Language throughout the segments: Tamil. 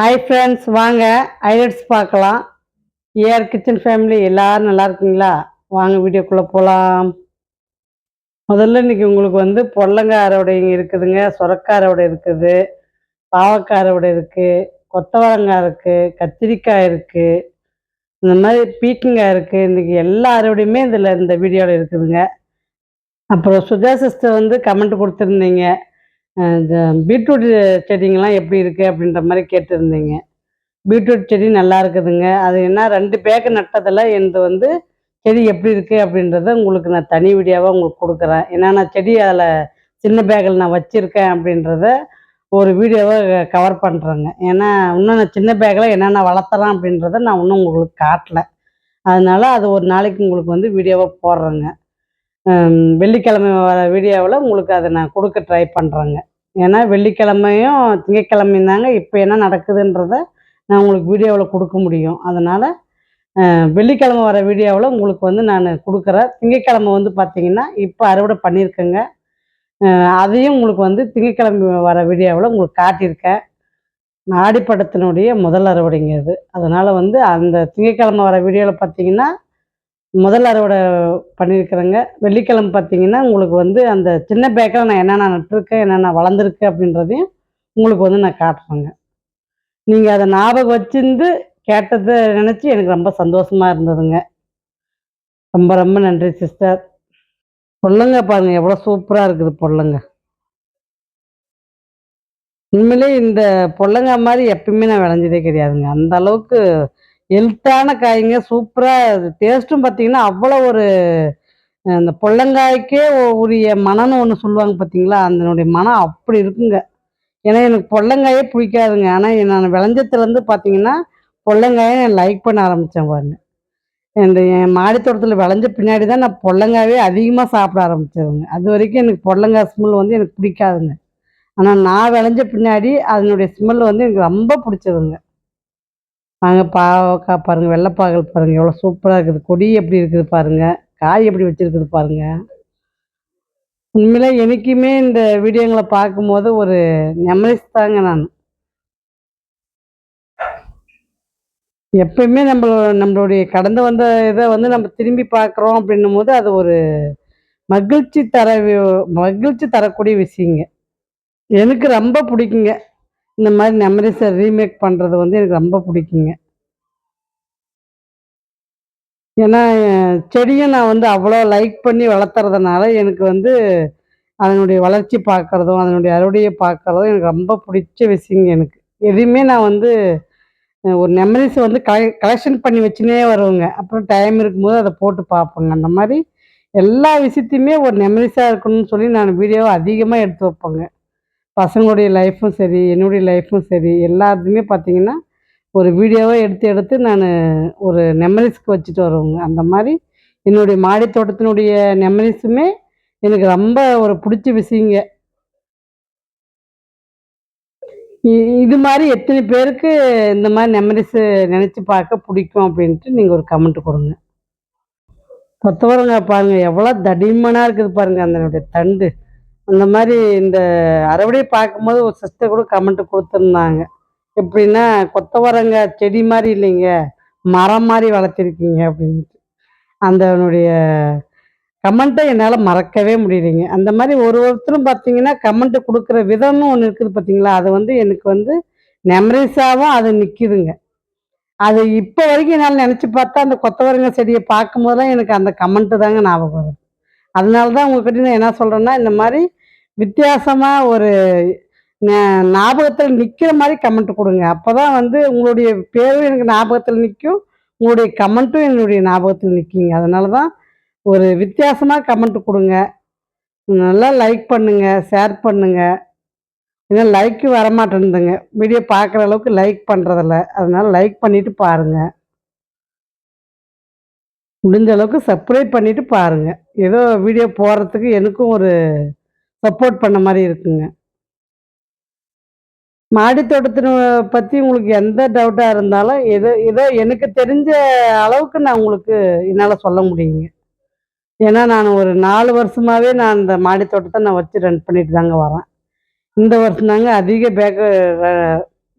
ஹாய் ஃப்ரெண்ட்ஸ் வாங்க. ஹைலைட்ஸ் பார்க்கலாம். ஏஆர் கிச்சன் ஃபேமிலி எல்லாரும் நல்லா இருக்கீங்களா? வாங்க வீடியோக்குள்ளே போகலாம் முதல்ல இன்னைக்கு உங்களுக்கு வந்து பொடலங்காய் அறுவடை இருக்குதுங்க. சுரக்காய் அறுவடை இருக்குது. பாவக்காய் அறுவடை இருக்குது கொத்தவரங்காய் இருக்குது கத்திரிக்காய் இருக்குது இந்த மாதிரி பீக்கங்காய் இருக்குது இன்றைக்கி எல்லா அறுவடையுமே இதில் இந்த வீடியோவில் இருக்குதுங்க. அப்புறம் சுஜா சிஸ்டர் வந்து கமெண்ட் கொடுத்துருந்தீங்க. இந்த பீட்ரூட் செடிங்கெல்லாம் எப்படி இருக்குது அப்படின்ற மாதிரி கேட்டிருந்தீங்க. பீட்ரூட் செடி நல்லா இருக்குதுங்க. அது என்ன ரெண்டு பேக்கு நட்டதில் எனது வந்து செடி எப்படி இருக்குது அப்படின்றத உங்களுக்கு நான் தனி வீடியோவாக உங்களுக்கு கொடுக்குறேன். ஏன்னா நான் செடி அதில் சின்ன பேக்கில் நான் வச்சுருக்கேன் அப்படின்றத ஒரு வீடியோவை கவர் பண்ணுறேங்க ஏன்னா இன்னும் நான் சின்ன பேக்கில் என்னென்ன வளர்த்துறேன் அப்படின்றத நான் இன்னும் உங்களுக்கு காட்டலை. அதனால் அது ஒரு நாளைக்கு உங்களுக்கு வந்து வீடியோவாக போடுறேங்க. வெள்ளிக்கிழமை வர வீடியோவில் உங்களுக்கு அதை நான் கொடுக்க ட்ரை பண்ணுறேங்க ஏன்னா வெள்ளிக்கிழமையும் திங்கக்கிழமையும் தாங்க இப்போ என்ன நடக்குதுன்றத நான் உங்களுக்கு வீடியோவில் கொடுக்க முடியும். அதனால் வெள்ளிக்கிழமை வர வீடியோவில் உங்களுக்கு வந்து நான் கொடுக்குறேன். திங்கக்கிழமை வந்து பார்த்தீங்கன்னா இப்போ அறுவடை பண்ணியிருக்கேங்க. அதையும் உங்களுக்கு வந்து திங்கக்கிழமை வர வீடியோவில் உங்களுக்கு காட்டியிருக்கேன். ஆடிப்படத்தினுடைய முதல் அறுவடைங்கிறது அதனால் வந்து அந்த திங்கக்கிழமை வர வீடியோவில் பார்த்தீங்கன்னா முதல் அறுவடை பண்ணியிருக்கிறேங்க. வெள்ளிக்கிழமை பார்த்தீங்கன்னா உங்களுக்கு வந்து அந்த சின்ன பேக்கில் நான் என்னென்ன நட்டிருக்கேன் என்னென்ன வளர்ந்துருக்கு அப்படின்றதையும் உங்களுக்கு வந்து நான் காட்டுறேங்க. நீங்கள் அதை ஞாபகம் வச்சிருந்து கேட்டதை நினச்சி எனக்கு ரொம்ப சந்தோஷமாக இருந்ததுங்க. ரொம்ப ரொம்ப நன்றி சிஸ்டர் பொல்லுங்க பாருங்கள் எவ்வளோ சூப்பராக இருக்குது பொல்லுங்க. உண்மையிலே இந்த பொல்லங்கா மாதிரி எப்பயுமே நான் விளைஞ்சதே கிடையாதுங்க. அந்த அளவுக்கு ஹெல்த்தான காய்ங்க சூப்பராக டேஸ்ட்டும் பார்த்தீங்கன்னா அவ்வளோ ஒரு அந்த இந்த உரிய மனம்னு ஒன்று சொல்லுவாங்க பார்த்தீங்களா அதனுடைய மனம் அப்படி இருக்குங்க. ஏன்னா எனக்கு பொள்ளங்காயே பிடிக்காதுங்க. ஆனால் நான் விளைஞ்சத்துலேருந்து பார்த்தீங்கன்னா பொள்ளங்காயை நான் லைக் பண்ண ஆரம்பித்தேன் பாருங்க. இந்த என் மாடித்தோட்டத்தில் விளைஞ்ச பின்னாடி தான் நான் பொள்ளங்காயே அதிகமாக சாப்பிட ஆரம்பித்ததுங்க அது வரைக்கும் எனக்கு பொள்ளங்காய் ஸ்மெல் வந்து எனக்கு பிடிக்காதுங்க. ஆனால் நான் விளைஞ்ச பின்னாடி அதனுடைய ஸ்மெல் வந்து எனக்கு ரொம்ப பிடிச்சதுங்க. வாங்க பாவக்காய் பாருங்கள் வெள்ளைப்பாகல் பாருங்கள் எவ்வளோ சூப்பராக இருக்குது. கொடி எப்படி இருக்குது பாருங்கள் காய் எப்படி வச்சுருக்குது பாருங்க. உண்மையில எனக்குமே இந்த வீடியோங்களை பார்க்கும்போது ஒரு மெமரிஸ் தாங்க நான். எப்பயுமே நம்ம நம்மளுடைய கடந்து வந்த இதை வந்து நம்ம திரும்பி பார்க்குறோம் அப்படின்னும் போது அது ஒரு மகிழ்ச்சி தர வி- மகிழ்ச்சி தரக்கூடிய விஷயங்க. எனக்கு ரொம்ப பிடிக்குங்க. இந்த மாதிரி மெமரிஸை ரீமேக் பண்ணுறது வந்து எனக்கு ரொம்ப பிடிக்குங்க. ஏன்னா செடியை நான் வந்து அவ்வளோ லைக் பண்ணி வளர்த்துறதுனால எனக்கு வந்து அதனுடைய வளர்ச்சி பார்க்குறதும் அதனுடைய அறுவடையை பார்க்குறதும் எனக்கு ரொம்ப பிடிச்ச விஷயங்க எனக்கு. எதையுமே நான் வந்து ஒரு மெமரிஸை வந்து கலெ கலெக்ஷன் பண்ணி வச்சுனே வருவேங்க. அப்புறம் டைம் இருக்கும்போது அதை போட்டு பார்ப்பேங்க. அந்த மாதிரி எல்லா விஷயத்தையுமே ஒரு மெமரிஸாக இருக்கணும்னு சொல்லி நான் வீடியோவை அதிகமாக எடுத்து வைப்பேங்க. பசங்களுடைய லைஃப்பும் சரி என்னுடைய லைஃப்பும் சரி எல்லாத்துலேயுமே பார்த்தீங்கன்னா ஒரு வீடியோவை எடுத்து எடுத்து நான் ஒரு மெமரிஸ்க்கு வச்சுட்டு வருவேங்க. அந்த மாதிரி என்னுடைய மாடி தோட்டத்தினுடைய மெமரிஸுமே எனக்கு ரொம்ப ஒரு பிடிச்ச விஷயங்க. இ- இது மாதிரி எத்தனை பேருக்கு இந்த மாதிரி மெமரிஸு நினச்சி பார்க்க பிடிக்கும் அப்படின்ட்டு நீங்கள் ஒரு கமெண்ட் கொடுங்க. கொத்தவரங்க பாருங்கள் எவ்வளோ தடிமனாக இருக்குது பாருங்கள் அதனுடைய தண்டு. அந்த மாதிரி இந்த அறுவடையை பார்க்கும்போது ஒரு சிஸ்டர் கூட கமெண்ட் கொடுத்துருந்தாங்க. எப்படின்னா கொத்தவரங்க செடி மாதிரி இல்லைங்க மரம் மாதிரி வளர்த்திருக்கீங்க அப்படின்ட்டு. அந்தனுடைய கமெண்ட்டை என்னால் மறக்கவே முடியலைங்க. அந்த மாதிரி ஒரு ஒருத்தரும் பார்த்தீங்கன்னா கமெண்ட்டு கொடுக்குற விதம்னு ஒன்று இருக்குது பார்த்தீங்களா? அது வந்து எனக்கு வந்து மெமரிஸாகவும் அது நிற்கிதுங்க அது இப்போ வரைக்கும் என்னால் நினச்சி பார்த்தா அந்த கொத்தவரங்க செடியை பார்க்கும்போதெல்லாம் எனக்கு அந்த கமெண்ட்டு தாங்க ஞாபகம் வருது. அதனால தான் உங்ககிட்ட நான் என்ன சொல்கிறேன்னா இந்த மாதிரி வித்தியாசமாக ஒரு ஞாபகத்தில் நிற்கிற மாதிரி கமெண்ட் கொடுங்க. அப்போ தான் வந்து உங்களுடைய பேரும் எனக்கு ஞாபகத்தில் நிற்கும் உங்களுடைய கமெண்ட்டும் என்னுடைய ஞாபகத்தில் நிற்கிங்க அதனால தான் ஒரு வித்தியாசமாக கமெண்ட் கொடுங்க. நல்லா லைக் பண்ணுங்க ஷேர் பண்ணுங்க. ஏன்னா லைக்கு வரமாட்டேன்துங்க. வீடியோ பார்க்குற அளவுக்கு லைக் பண்ணுறதில்ல அதனால லைக் பண்ணிட்டு பாருங்க. முடிஞ்ச அளவுக்கு சப்ஸ்கிரைப் பண்ணிவிட்டு பாருங்கள் ஏதோ வீடியோ போடுறதுக்கு எனக்கும் ஒரு சப்போர்ட் பண்ண மாதிரி இருக்குங்க. மாடி தோட்டத்தின பற்றி உங்களுக்கு எந்த டவுட்டாக இருந்தாலும் எது ஏதோ எனக்கு தெரிஞ்ச அளவுக்கு நான் உங்களுக்கு என்னால் சொல்ல முடியுங்க. ஏன்னா நான் ஒரு நாலு வருஷமாகவே நான் இந்த மாடி தோட்டத்தை நான் வச்சு ரன் பண்ணிட்டு தாங்க வரேன் இந்த வருஷம் தாங்க அதிக பேக்கு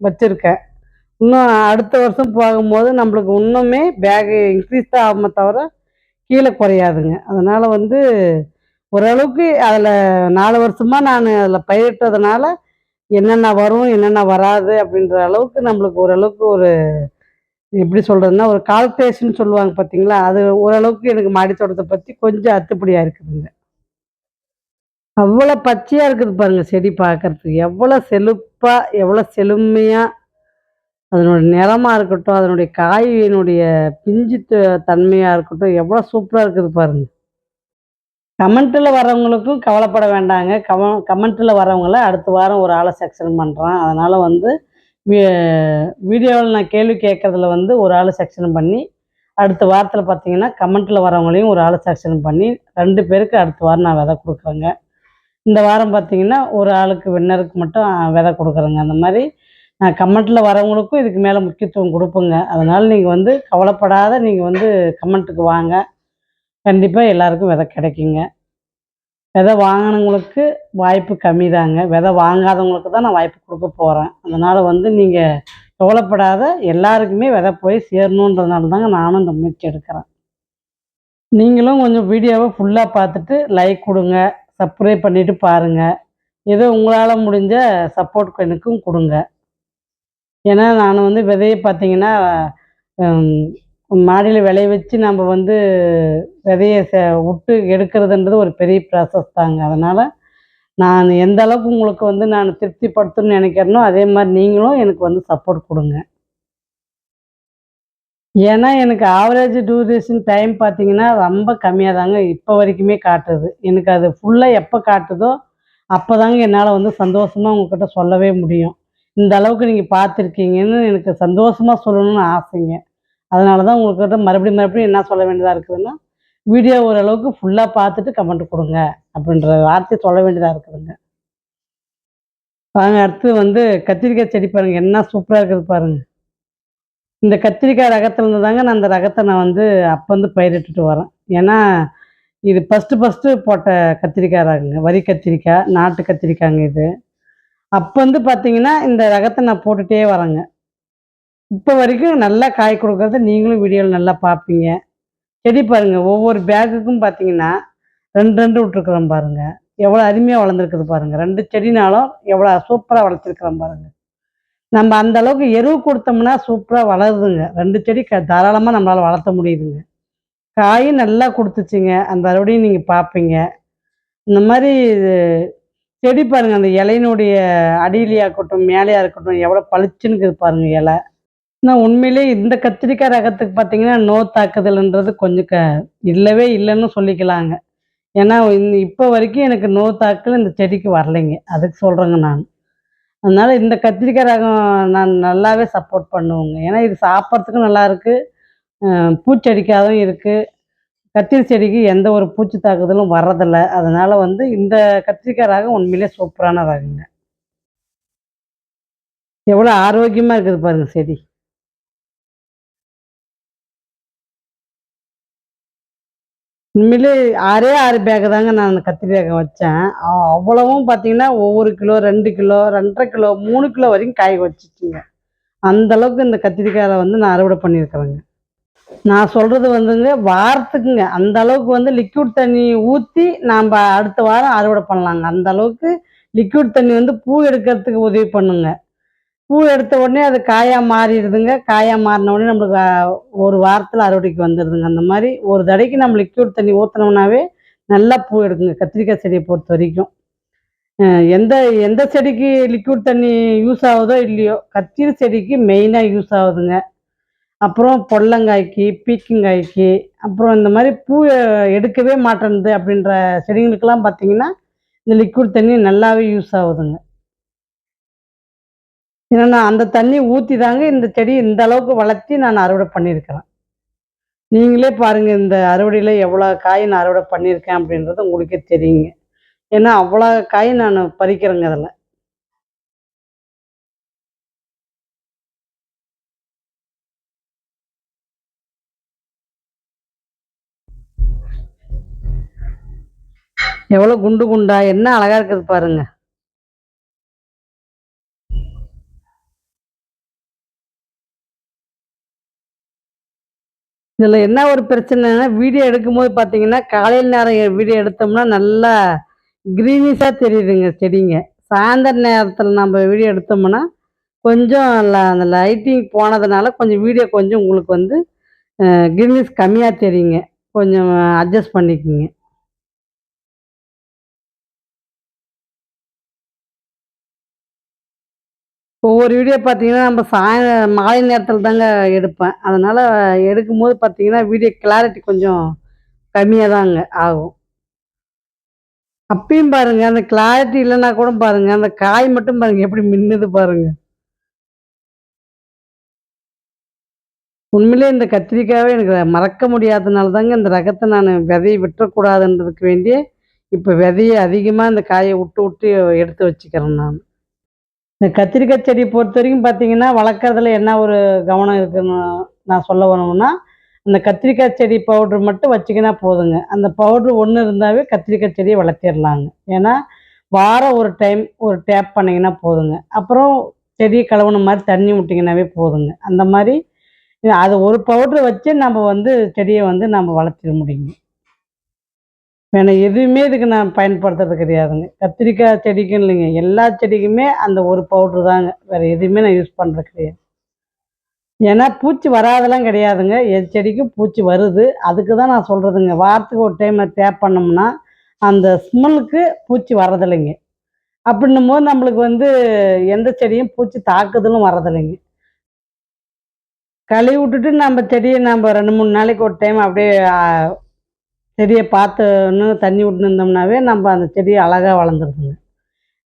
வச்சுருக்கேன். இன்னும் அடுத்த வருஷம் போகும்போது நம்மளுக்கு இன்னுமே பேகு இன்க்ரீஸ் தான் ஆகுமே தவிர கீழே குறையாதுங்க. அதனால் வந்து ஓரளவுக்கு அதில் நாலு வருஷமாக நான் அதில் பயிரிட்டதுனால என்னென்ன வரும் என்னென்ன வராது அப்படின்ற அளவுக்கு நம்மளுக்கு ஓரளவுக்கு ஒரு எப்படி சொல்கிறதுன்னா ஒரு கால்குலேஷன் சொல்லுவாங்க பார்த்தீங்களா அது ஓரளவுக்கு எனக்கு மாடி தோட்டத்தை பற்றி கொஞ்சம் அத்துப்படியாக இருக்குதுங்க. அவ்வளோ பச்சையாக இருக்குது பாருங்கள் செடி பார்க்கறதுக்கு எவ்வளோ செழுப்பாக எவ்வளோ செழுமையாக அதனுடைய நிறமாக இருக்கட்டும் அதனுடைய காயினுடைய பிஞ்சு த- தன்மையாக இருக்கட்டும் எவ்வளோ சூப்பராக இருக்குது பாருங்க. கமெண்ட்டில் வரவங்களுக்கும் கவலைப்பட வேண்டாங்க. கம கமெண்ட்டில் வரவங்கள அடுத்த வாரம் ஒரு ஆளை செக்ஷன் பண்ணுறேன் அதனால் வந்து வீடியோவில் நான் கேள்வி கேட்குறதுல வந்து ஒரு ஆள் செக்ஷன் பண்ணி அடுத்த வாரத்தில் பார்த்தீங்கன்னா கமெண்ட்டில் வரவங்களையும் ஒரு ஆள் செக்ஷன் பண்ணி ரெண்டு பேருக்கு அடுத்த வாரம் நான் விதை கொடுக்குறேங்க. இந்த வாரம் பார்த்தீங்கன்னா ஒரு ஆளுக்கு வின்னருக்கு மட்டும் விதை கொடுக்குறேங்க. அந்த மாதிரி நான் கமெண்ட்டில் வரவங்களுக்கும் இதுக்கு மேலே முக்கியத்துவம் கொடுப்பேங்க. அதனால் நீங்கள் வந்து கவலைப்படாத நீங்கள் வந்து கமெண்ட்டுக்கு வாங்க. கண்டிப்பாக எல்லாருக்கும் விதை கிடைக்குங்க. விதை வாங்கினவங்களுக்கு வாய்ப்பு கம்மி தாங்க விதை வாங்காதவங்களுக்கு தான் நான் வாய்ப்பு கொடுக்க போகிறேன் அதனால் வந்து நீங்கள் கவலைப்படாத எல்லாருக்குமே விதை போய் சேரணுன்றதுனால தாங்க நானும் இந்த முயற்சி எடுக்கிறேன். நீங்களும் கொஞ்சம் வீடியோவை ஃபுல்லாக பார்த்துட்டு லைக் கொடுங்க. சப்ஸ்கிரைப் பண்ணிவிட்டு பாருங்கள் ஏதோ உங்களால் முடிஞ்ச சப்போர்ட் எனக்கும் கொடுங்க. ஏன்னா நான் வந்து விதையை பார்த்தீங்கன்னா மாடியில் விளைய வச்சு நம்ம வந்து விதையை ச விட்டு எடுக்கிறதுன்றது ஒரு பெரிய ப்ராசஸ் தாங்க. அதனால் நான் எந்த அளவுக்கு உங்களுக்கு வந்து நான் திருப்திப்படுத்தணும்னு நினைக்கிறேனோ அதே மாதிரி நீங்களும் எனக்கு வந்து சப்போர்ட் கொடுங்க. ஏன்னா எனக்கு ஆவரேஜ் டியூரேஷன் டைம் பார்த்தீங்கன்னா ரொம்ப கம்மியாக தாங்க இப்போ வரைக்குமே காட்டுது. எனக்கு அது ஃபுல்லாக எப்போ காட்டுதோ அப்போ தாங்க என்னால் வந்து சந்தோஷமாக உங்ககிட்ட சொல்லவே முடியும். இந்த அளவுக்கு நீங்கள் பார்த்துருக்கீங்கன்னு எனக்கு சந்தோஷமாக சொல்லணும்னு ஆசைங்க. அதனால தான் உங்கள்கிட்ட மறுபடியும் மறுபடியும் என்ன சொல்ல வேண்டியதாக இருக்குதுன்னா வீடியோ ஓரளவுக்கு ஃபுல்லாக பார்த்துட்டு கமெண்ட் கொடுங்க அப்படின்ற வார்த்தையை சொல்ல வேண்டியதாக இருக்குதுங்க. வாங்க அடுத்து வந்து கத்திரிக்காய் செடி பாருங்கள் என்ன சூப்பராக இருக்குது பாருங்கள் இந்த கத்திரிக்காய் ரகத்துலேருந்து தாங்க நான் அந்த ரகத்தை நான் வந்து அப்போ வந்து பயிரிட்டுட்டு வரேன். ஏன்னா இது ஃபஸ்ட்டு ஃபஸ்ட்டு போட்ட கத்திரிக்காய் ரகங்க வரி கத்திரிக்காய் நாட்டு கத்திரிக்காய்ங்க இது. அப்போ வந்து பார்த்தீங்கன்னா இந்த ரகத்தை நான் போட்டுகிட்டே வரேங்க. இப்போ வரைக்கும் நல்லா காய் கொடுக்கறத நீங்களும் வீடியோவில் நல்லா பார்ப்பீங்க செடி பாருங்க ஒவ்வொரு பேக்குக்கும் பார்த்தீங்கன்னா ரெண்டு ரெண்டு விட்டுருக்குறோம் பாருங்கள் எவ்வளோ அருமையாக வளர்ந்துருக்குது பாருங்கள் ரெண்டு செடினாலும் எவ்வளோ சூப்பராக வளர்த்துருக்குறோம் பாருங்கள் நம்ம அந்த அளவுக்கு எருவு கொடுத்தோம்னா சூப்பராக வளருதுங்க. ரெண்டு செடி க தாராளமாக நம்மளால் வளர்த்த முடியுதுங்க. காயும் நல்லா கொடுத்துச்சுங்க. அந்த அறுவடையும் நீங்கள் பார்ப்பீங்க இந்த மாதிரி இது செடி பாருங்க அந்த இலையினுடைய அடியிலையாக இருக்கட்டும் மேலேயா இருக்கட்டும் எவ்வளோ பளிச்சுன்னு இருக்குது பாருங்கள் இலை. நான் உண்மையிலே இந்த கத்திரிக்காய் ரகத்துக்கு பார்த்தீங்கன்னா நோ தாக்குதல்ன்றது கொஞ்சம் க இல்லவே இல்லைன்னு சொல்லிக்கலாங்க. ஏன்னா இப்போ வரைக்கும் எனக்கு நோ தாக்குதல் இந்த செடிக்கு வரலைங்க. அதுக்கு சொல்கிறேங்க நான். அதனால் இந்த கத்திரிக்காய் ரகம் நான் நல்லாவே சப்போர்ட் பண்ணுவேங்க. ஏன்னா இது சாப்பிட்றதுக்கும் நல்லாயிருக்கு பூச்செடிக்காகவும் இருக்குது கத்திரி செடிக்கு எந்த ஒரு பூச்சி தாக்குதலும் வர்றதில்ல. அதனால் வந்து இந்த கத்திரிக்காய் ரகம் உண்மையிலே சூப்பரான ரகங்க. எவ்வளோ ஆரோக்கியமாக இருக்குது பாருங்கள் செடி. உண்மையிலே ஆறே ஆறு பேக்கு தாங்க நான் அந்த கத்திரிக்காய் வச்சேன். அவ்வளவும் பார்த்தீங்கன்னா ஒவ்வொரு கிலோ ரெண்டு கிலோ ரெண்டரை கிலோ மூணு கிலோ வரைக்கும் காய் வச்சுச்சுங்க. அந்த அளவுக்கு இந்த கத்திரிக்காயை வந்து நான் அறுவடை பண்ணியிருக்கிறேங்க. நான் சொல்கிறது வந்துங்க வாரத்துக்குங்க. அந்த அளவுக்கு வந்து லிக்விட் தண்ணி ஊற்றி நாம் அடுத்த வாரம் அறுவடை பண்ணலாங்க. அந்த அளவுக்கு லிக்விட் தண்ணி வந்து பூ எடுக்கிறதுக்கு உதவி பண்ணுங்க. பூ எடுத்த உடனே அது காயாக மாறிடுதுங்க. காயாக மாறின உடனே நம்மளுக்கு ஒரு வாரத்தில் அறுவடைக்கு வந்துடுதுங்க. அந்த மாதிரி ஒரு தடைக்கு நம்ம லிக்யூட் தண்ணி ஊற்றினோம்னாவே நல்லா பூ எடுக்குங்க. கத்திரிக்காய் செடியை பொறுத்த வரைக்கும். எந்த எந்த செடிக்கு லிக்யூட் தண்ணி யூஸ் ஆகுதோ இல்லையோ கத்திரி செடிக்கு மெயினாக யூஸ் ஆகுதுங்க. அப்புறம் பொள்ளங்காய்க்கு பீக்கங்காய்க்கு அப்புறம் இந்த மாதிரி பூ எடுக்கவே மாட்டேன்து அப்படின்ற செடிங்களுக்கெல்லாம் பார்த்தீங்கன்னா இந்த லிக்விட் தண்ணி நல்லாவே யூஸ் ஆகுதுங்க. ஏன்னா நான் அந்த தண்ணி ஊற்றி தாங்க இந்த செடி இந்த அளவுக்கு வளர்த்தி நான் அறுவடை பண்ணியிருக்கிறேன். நீங்களே பாருங்கள் இந்த அறுவடையில் எவ்வளோ காய் நான் அறுவடை பண்ணியிருக்கேன் அப்படின்றது உங்களுக்கே தெரியுங்க. ஏன்னா அவ்வளோ காய் நான் பறிக்கிறேங்க அதில். எவ்வளோ குண்டு குண்டா என்ன அழகாக இருக்குது பாருங்கள் இதில் என்ன ஒரு பிரச்சனைனா வீடியோ எடுக்கும்போது பார்த்தீங்கன்னா காலையில் நேரம் வீடியோ எடுத்தோம்னா நல்லா க்ரீனிஷாக தெரியுதுங்க செடிங்க. சாயந்தர நேரத்தில் நம்ம வீடியோ எடுத்தோம்னா கொஞ்சம் அந்த லைட்டிங் போனதுனால கொஞ்சம் வீடியோ கொஞ்சம் உங்களுக்கு வந்து க்ரீனிஷ் கம்மியாக தெரியுங்க. கொஞ்சம் அட்ஜஸ்ட் பண்ணிக்கோங்க. ஒவ்வொரு வீடியோ பார்த்தீங்கன்னா நம்ம சாய மாலை நேரத்தில் தாங்க எடுப்பேன். அதனால் எடுக்கும்போது பார்த்தீங்கன்னா வீடியோ கிளாரிட்டி கொஞ்சம் கம்மியாக தாங்க ஆகும். அப்பயும் பாருங்க அந்த கிளாரிட்டி இல்லைன்னா கூட பாருங்க அந்த காய் மட்டும் பாருங்கள் எப்படி மின்னுது பாருங்க. உண்மையிலே இந்த கத்திரிக்காவே எனக்கு மறக்க முடியாதனால தாங்க இந்த ரகத்தை நான் விதையை விட்டுறக்கூடாதுன்றதுக்கு வேண்டிய இப்போ விதையை அதிகமாக இந்த காயை விட்டு விட்டு எடுத்து வச்சுக்கிறேன் நான். இந்த கத்திரிக்காய் செடி பொறுத்த வரைக்கும் பார்த்தீங்கன்னா வளர்க்குறதுல என்ன ஒரு கவனம் இருக்குன்னு நான் சொல்ல வரணும்னா அந்த கத்திரிக்காய் செடி பவுட்ரு மட்டும் வச்சிக்கினா போதுங்க. அந்த பவுட்ரு ஒன்று இருந்தாவே கத்திரிக்காய் செடியை வளர்த்திடலாங்க. ஏன்னா வாரம் ஒரு டைம் ஒரு டேப் பண்ணிங்கன்னா போதுங்க. அப்புறம் செடியை கழுவுன மாதிரி தண்ணி விட்டிங்கனாவே போதுங்க. அந்த மாதிரி அது ஒரு பவுட்ரு வச்சு நம்ம வந்து செடியை வந்து நம்ம வளர்த்திட முடியுங்க. வேணும் எதுவுமே இதுக்கு நான் பயன்படுத்துறது கிடையாதுங்க. கத்திரிக்காய் செடிக்கும் இல்லைங்க. எல்லா செடிக்குமே அந்த ஒரு பவுட்ரு தாங்க. வேறு எதுவுமே நான் யூஸ் பண்ணுறது கிடையாது. ஏன்னா பூச்சி வராதெல்லாம் கிடையாதுங்க. எது செடிக்கும் பூச்சி வருது. அதுக்கு தான் நான் சொல்கிறதுங்க வாரத்துக்கு ஒரு டைம் டேப் பண்ணோம்னா அந்த ஸ்மெல்லுக்கு பூச்சி வரதில்லைங்க அப்படின்னும் போது நம்மளுக்கு வந்து எந்த செடியும் பூச்சி தாக்குதலும் வரதில்லைங்க கழுவி விட்டுட்டு நம்ம செடியை நம்ம ரெண்டு மூணு நாளைக்கு ஒரு டைம் அப்படியே செடியை பார்த்துன்னு தண்ணி விட்டுன்னு இருந்தோம்னாவே நம்ம அந்த செடி அழகாக வளர்ந்துருதுங்க.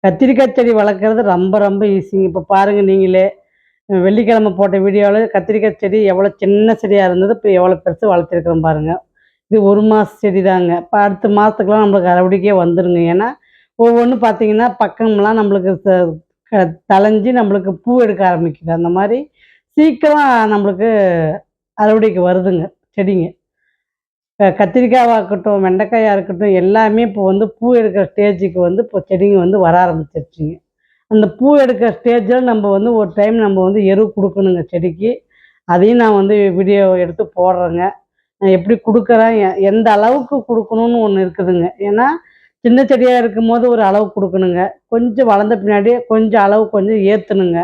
கத்திரிக்காய் செடி வளர்க்குறது ரொம்ப ரொம்ப ஈஸிங்க இப்போ பாருங்கள் நீங்களே வெள்ளிக்கிழமை போட்ட வீடியோவில் கத்திரிக்காய் செடி எவ்வளோ சின்ன செடியாக இருந்தது இப்போ எவ்வளோ பெருசு வளர்த்துருக்குறோம் பாருங்கள் இது ஒரு மாத செடி தாங்க இப்போ அடுத்த மாதத்துக்குலாம் நம்மளுக்கு அறுவடைக்கே வந்துருங்க. ஏன்னா ஒவ்வொன்றும் பார்த்தீங்கன்னா பக்கம்லாம் நம்மளுக்கு ச- க- நம்மளுக்கு பூ எடுக்க ஆரம்பிக்குது. அந்த மாதிரி சீக்கிரம் நம்மளுக்கு அறுவடைக்கு வருதுங்க செடிங்க. கத்திரிக்காயாக இருக்கட்டும் வெண்டைக்காயாக இருக்கட்டும் எல்லாமே இப்போ வந்து பூ எடுக்கிற ஸ்டேஜுக்கு வந்து இப்போ செடிங்க வந்து வர ஆரம்பிச்சிருச்சுங்க. அந்த பூ எடுக்கிற ஸ்டேஜில் நம்ம வந்து ஒரு டைம் நம்ம வந்து எரு கொடுக்கணுங்க செடிக்கு. அதையும் நான் வந்து வீடியோ எடுத்து போடுறேங்க. நான் எப்படி கொடுக்குறேன் எ- எந்த அளவுக்கு கொடுக்கணும்னு ஒன்று இருக்குதுங்க. ஏன்னா சின்ன செடியாக இருக்கும்போது ஒரு அளவு கொடுக்கணுங்க. கொஞ்சம் வளர்ந்த பின்னாடி கொஞ்சம் அளவு கொஞ்சம் ஏற்றணுங்க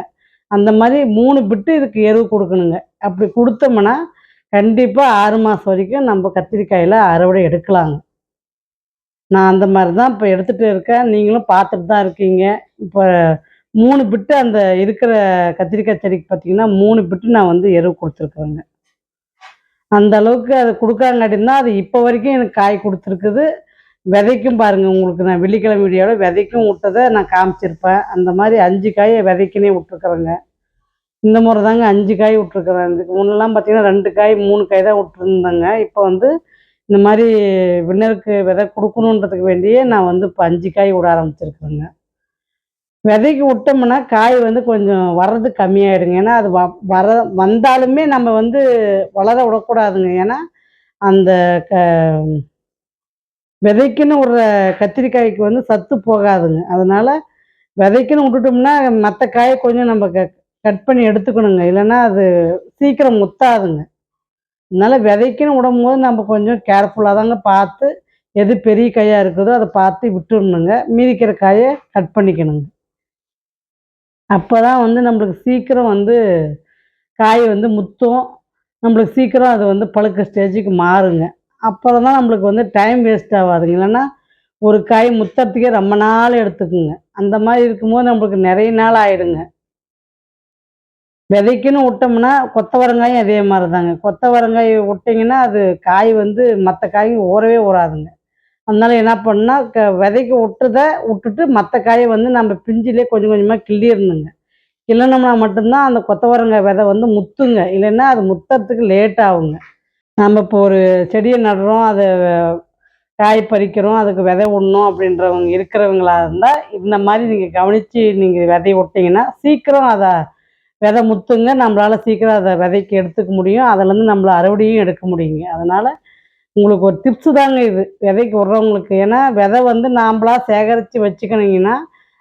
அந்த மாதிரி மூணு பிட்டு இதுக்கு எரு கொடுக்கணுங்க. அப்படி கொடுத்தோம்னா கண்டிப்பாக ஆறு மாதம் வரைக்கும் நம்ம கத்திரிக்காயில் அறுவடை எடுக்கலாங்க. நான் அந்த மாதிரி தான் இப்போ எடுத்துகிட்டு இருக்கேன். நீங்களும் பார்த்துட்டு தான் இருக்கீங்க. இப்போ மூணு பிட்டு அந்த இருக்கிற கத்திரிக்காய் செடிக்கு பார்த்தீங்கன்னா மூணு பிட்டு நான் வந்து எருவு கொடுத்துருக்குறேங்க. அந்த அளவுக்கு அது கொடுக்காங்காட்டியும் தான் அது இப்போ வரைக்கும் எனக்கு காய் கொடுத்துருக்குது. விதைக்கும் பாருங்கள் உங்களுக்கு நான் வெள்ளிக்கிழமை வீடியோவில் விதைக்கும் விட்டதை நான் காமிச்சிருப்பேன். அந்த மாதிரி அஞ்சு காயை விதைக்குனே விட்ருக்குறேங்க இந்த முறை தாங்க அஞ்சு காய் விட்ருக்குறேன் இதுக்கு முன்னெல்லாம் பார்த்தீங்கன்னா ரெண்டு காய் மூணு காய் தான் விட்டுருந்தேங்க. இப்போ வந்து இந்த மாதிரி வின்னருக்கு விதை கொடுக்கணுன்றதுக்கு வேண்டியே நான் வந்து இப்போ அஞ்சு காய் விட ஆரம்பிச்சிருக்கிறேங்க. விதைக்கு விட்டோம்னா காய் வந்து கொஞ்சம் வர்றது கம்மியாயிடுங்க. ஏன்னா அது வ வர வந்தாலுமே நம்ம வந்து வளர விடக்கூடாதுங்க. ஏன்னா அந்த க விதைக்குன்னு ஒரு கத்திரிக்காய்க்கு வந்து சத்து போகாதுங்க. அதனால விதைக்குன்னு விட்டுட்டோம்னா மற்ற காயை கொஞ்சம் நம்ம க கட் பண்ணி எடுத்துக்கணுங்க. இல்லைன்னா அது சீக்கிரம் முத்தாதுங்க. அதனால விதைக்குன்னு விடும்போது நம்ம கொஞ்சம் கேர்ஃபுல்லாக தாங்க பார்த்து எது பெரிய காயாக இருக்குதோ அதை பார்த்து விட்டுடணுங்க. மீதிக்கிற காயை கட் பண்ணிக்கணுங்க. அப்போ தான் வந்து நம்மளுக்கு சீக்கிரம் வந்து காய் வந்து முத்தும். நம்மளுக்கு சீக்கிரம் அது வந்து பழுக்க ஸ்டேஜுக்கு மாறுங்க. அப்புறம் தான் நம்மளுக்கு வந்து டைம் வேஸ்ட் ஆகாதுங்க. இல்லைன்னா ஒரு காய் முத்துறதுக்கே ரொம்ப நாள் எடுத்துக்குங்க. அந்த மாதிரி இருக்கும்போது நம்மளுக்கு நிறைய நாள் ஆயிடுங்க. விதைக்குன்னு விட்டோம்னா கொத்தவரங்காயும் அதே மாதிரி தாங்க கொத்தவரங்காய் விட்டிங்கன்னா அது காய் வந்து மற்ற காய் ஊறவே ஊறாதுங்க. அதனால என்ன பண்ணால் க விதைக்கு விட்டுறத விட்டுட்டு மற்ற காயை வந்து நம்ம பிஞ்சிலே கொஞ்சம் கொஞ்சமாக கிள்ளிடணுங்க கிள்ளணும்னா மட்டும்தான் அந்த கொத்தவரங்காய் விதை வந்து முத்துங்க. இல்லைன்னா அது முத்துறதுக்கு லேட் ஆகுங்க. நம்ம இப்போ ஒரு செடியை நடுறோம் அதை காய் பறிக்கிறோம் அதுக்கு விதை விடணும் அப்படின்றவங்க இருக்கிறவங்களா இருந்தால் இந்த மாதிரி நீங்கள் கவனித்து நீங்கள் விதை விட்டிங்கன்னா சீக்கிரம் அதை விதை முத்துங்க நம்மளால சீக்கிரம் அதை விதைக்கு எடுத்துக்க முடியும். அதுலேருந்து நம்மள அறுவடையும் எடுக்க முடியுங்க. அதனால் உங்களுக்கு ஒரு டிப்ஸு தாங்க இது. விதைக்கு விட்றவங்களுக்கு. ஏன்னா விதை வந்து நாம்ளா சேகரித்து வச்சுக்கினீங்கன்னா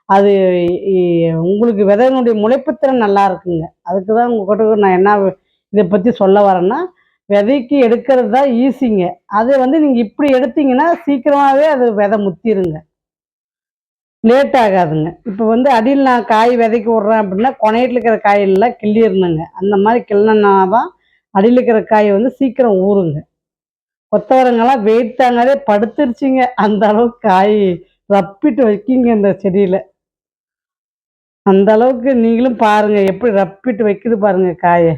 அது உங்களுக்கு விதையினுடைய முளைப்புத்திறன் நல்லா இருக்குங்க. அதுக்கு தான் உங்கள்கிட்ட நான் என்ன இதை பற்றி சொல்ல வரேன்னா விதைக்கு எடுக்கிறது தான் ஈஸிங்க அது வந்து நீங்கள் இப்படி எடுத்தீங்கன்னா சீக்கிரமாகவே அது விதை முத்திருங்க. லேட் ஆகாதுங்க. இப்போ வந்து அடியில் நான் காய் விதைக்க விட்றேன் அப்படின்னா கொனையில் இருக்கிற காயெல்லாம் கிள்ளிடணுங்க அந்த மாதிரி கிள்ளினா தான் அடியில் இருக்கிற காய் வந்து சீக்கிரம் ஊறுங்க. கொத்தவரங்கெல்லாம் வெயிட் தாங்காதே படுத்துருச்சுங்க. அந்த அளவுக்கு காய் ரப்பிட்டு வைக்கிங்க இந்த செடியில். அந்த அளவுக்கு நீங்களும் பாருங்கள் எப்படி ரப்பிட்டு வைக்குது பாருங்கள் காயை.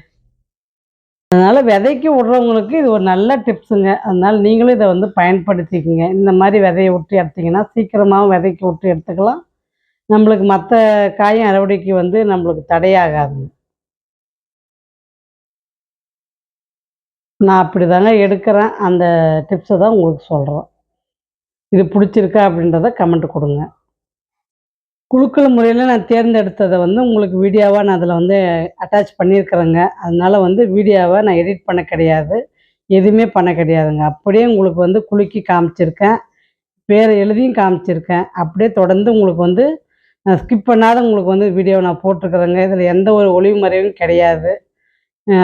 அதனால் விதைக்கு விட்றவங்களுக்கு இது ஒரு நல்ல டிப்ஸுங்க அதனால் நீங்களும் இதை வந்து பயன்படுத்திக்கோங்க. இந்த மாதிரி விதையை விட்டு எடுத்தீங்கன்னா சீக்கிரமாகவும் விதைக்கு விட்டு எடுத்துக்கலாம். நம்மளுக்கு மற்ற காயும் அறுவடைக்கு வந்து நம்மளுக்கு தடையாகாதுங்க நான் அப்படி தாங்க எடுக்கிறேன். அந்த டிப்ஸை தான் உங்களுக்கு சொல்கிறேன் இது பிடிச்சிருக்கா அப்படின்றத கமெண்ட் கொடுங்க. குழுக்கள் முறையில் நான் தேர்ந்தெடுத்ததை வந்து உங்களுக்கு வீடியோவாக நான் அதில் வந்து அட்டாச் பண்ணியிருக்கிறேங்க. அதனால் வந்து வீடியோவை நான் எடிட் பண்ண கிடையாது. எதுவுமே பண்ண கிடையாதுங்க. அப்படியே உங்களுக்கு வந்து குலுக்கி காமிச்சிருக்கேன். பேரை எழுதியும் காமிச்சிருக்கேன். அப்படியே தொடர்ந்து உங்களுக்கு வந்து நான் ஸ்கிப் பண்ணாத உங்களுக்கு வந்து வீடியோவை நான் போட்டிருக்கிறேங்க. இதில் எந்த ஒரு ஒளிவு மறைவும் கிடையாது.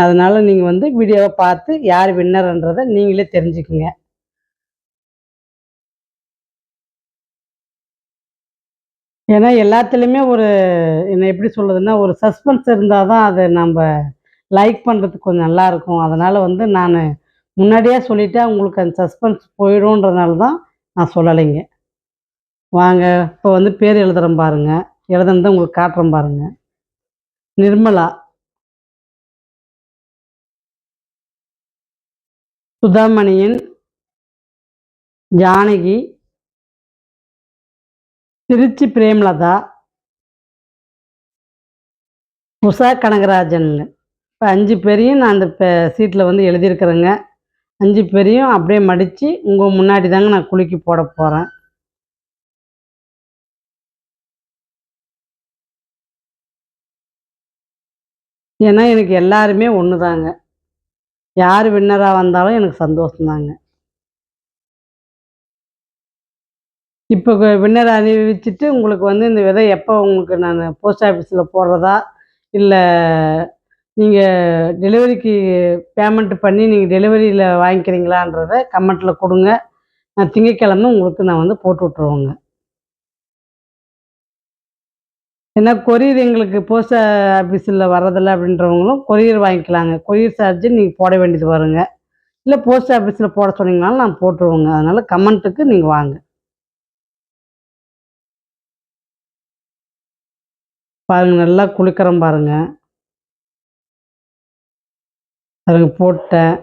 அதனால் நீங்கள் வந்து வீடியோவை பார்த்து யார் வின்னர்ன்றதை நீங்களே தெரிஞ்சுக்குங்க. ஏன்னா எல்லாத்துலேயுமே ஒரு என்ன எப்படி சொல்கிறதுன்னா ஒரு சஸ்பென்ஸ் இருந்தால் தான் அதை நம்ம லைக் பண்ணுறதுக்கு கொஞ்சம் நல்லா இருக்கும். அதனால் வந்து நான் முன்னாடியே சொல்லிவிட்டேன் உங்களுக்கு அந்த சஸ்பென்ஸ் போயிடும்ன்றதுனால தான் நான் சொல்லலைங்க. வாங்க இப்போ வந்து பேர் எழுதுகிறேன் பாருங்க. எழுதுனதை உங்களுக்கு காட்டுறேன் பாருங்க. நிர்மலா. சுதாமணியன் ஜானகி. திருச்சி பிரேமலதா? உஷா கனகராஜன் இப்போ அஞ்சு பேரையும் நான் அந்த சீட்டில் வந்து எழுதியிருக்கிறேங்க. அஞ்சு பேரையும் அப்படியே மடித்து உங்கள் முன்னாடி தாங்க நான் குலுக்கி போட போகிறேன் ஏன்னா எனக்கு எல்லாருமே ஒன்று தாங்க யார் வின்னராக வந்தாலும் எனக்கு சந்தோஷம்தாங்க. இப்போ வின்னர் அறிவிச்சுட்டு உங்களுக்கு வந்து இந்த விதை எப்போ உங்களுக்கு நான் போஸ்ட் ஆஃபீஸில் போடுறதா? இல்லை நீங்கள் டெலிவரிக்கு பேமெண்ட் பண்ணி நீங்கள் டெலிவரியில் வாங்கிக்கிறீங்களான்றத கமெண்ட்டில் கொடுங்க. நான் திங்கக்கிழமை உங்களுக்கு நான் வந்து போட்டு விட்ருவோங்க ஏன்னா கொரியர் எங்களுக்கு போஸ்ட் ஆஃபீஸில் வர்றதில்ல அப்படின்றவங்களும் கொரியர் வாங்கிக்கலாங்க. கொரியர் சார்ஜ் நீங்கள் போட வேண்டியது வருங்க. இல்லை போஸ்ட் ஆஃபீஸில் போட சொன்னீங்கனாலும் நான் போட்டுருவோங்க. அதனால் கமெண்ட்டுக்கு நீங்கள் வாங்க. பாருங்க நல்லா குளிக்கிறேன் பாருங்க. பாருங்கள் போட்டேன்.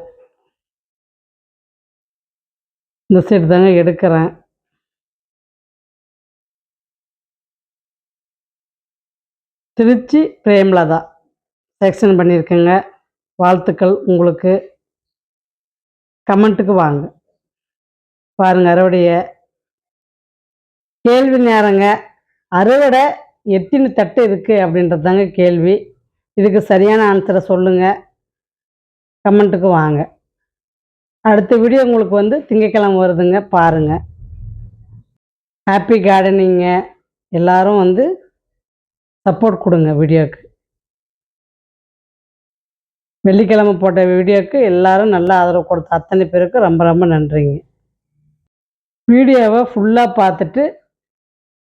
இந்த சைடு தாங்க எடுக்கிறேன். திருச்சி பிரேம்லதா. செக்ஷன் பண்ணியிருக்கேங்க. வாழ்த்துக்கள் உங்களுக்கு. கமெண்ட்டுக்கு வாங்க. பாருங்க அறுவடைய. கேள்வி நேரங்க. அறுவடை எத்தனை தட்டு இருக்குது அப்படின்றது தாங்க கேள்வி. இதுக்கு சரியான ஆன்சரை சொல்லுங்கள் கமெண்ட்டுக்கு வாங்க. அடுத்த வீடியோ உங்களுக்கு வந்து திங்கக்கிழமை வருதுங்க பாருங்கள் ஹாப்பி கார்டனிங்க எல்லாரும் வந்து சப்போர்ட் கொடுங்க வீடியோக்கு வெள்ளிக்கிழமை போட்ட வீடியோக்கு எல்லாரும் நல்லா ஆதரவு கொடுத்த அத்தனை பேருக்கு ரொம்ப ரொம்ப நன்றிங்க. வீடியோவை ஃபுல்லாக பார்த்துட்டு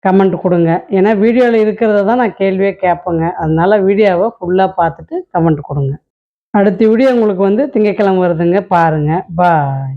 கமெண்ட் கொடுங்க. ஏன்னா வீடியோவில் இருக்கிறத தான் நான் கேள்வியே கேட்பேங்க அதனால் வீடியோவை ஃபுல்லாக பார்த்துட்டு கமெண்ட் கொடுங்க. அடுத்த வீடியோ உங்களுக்கு வந்து திங்கக்கிழமை வருதுங்க. பாருங்கள் பாய்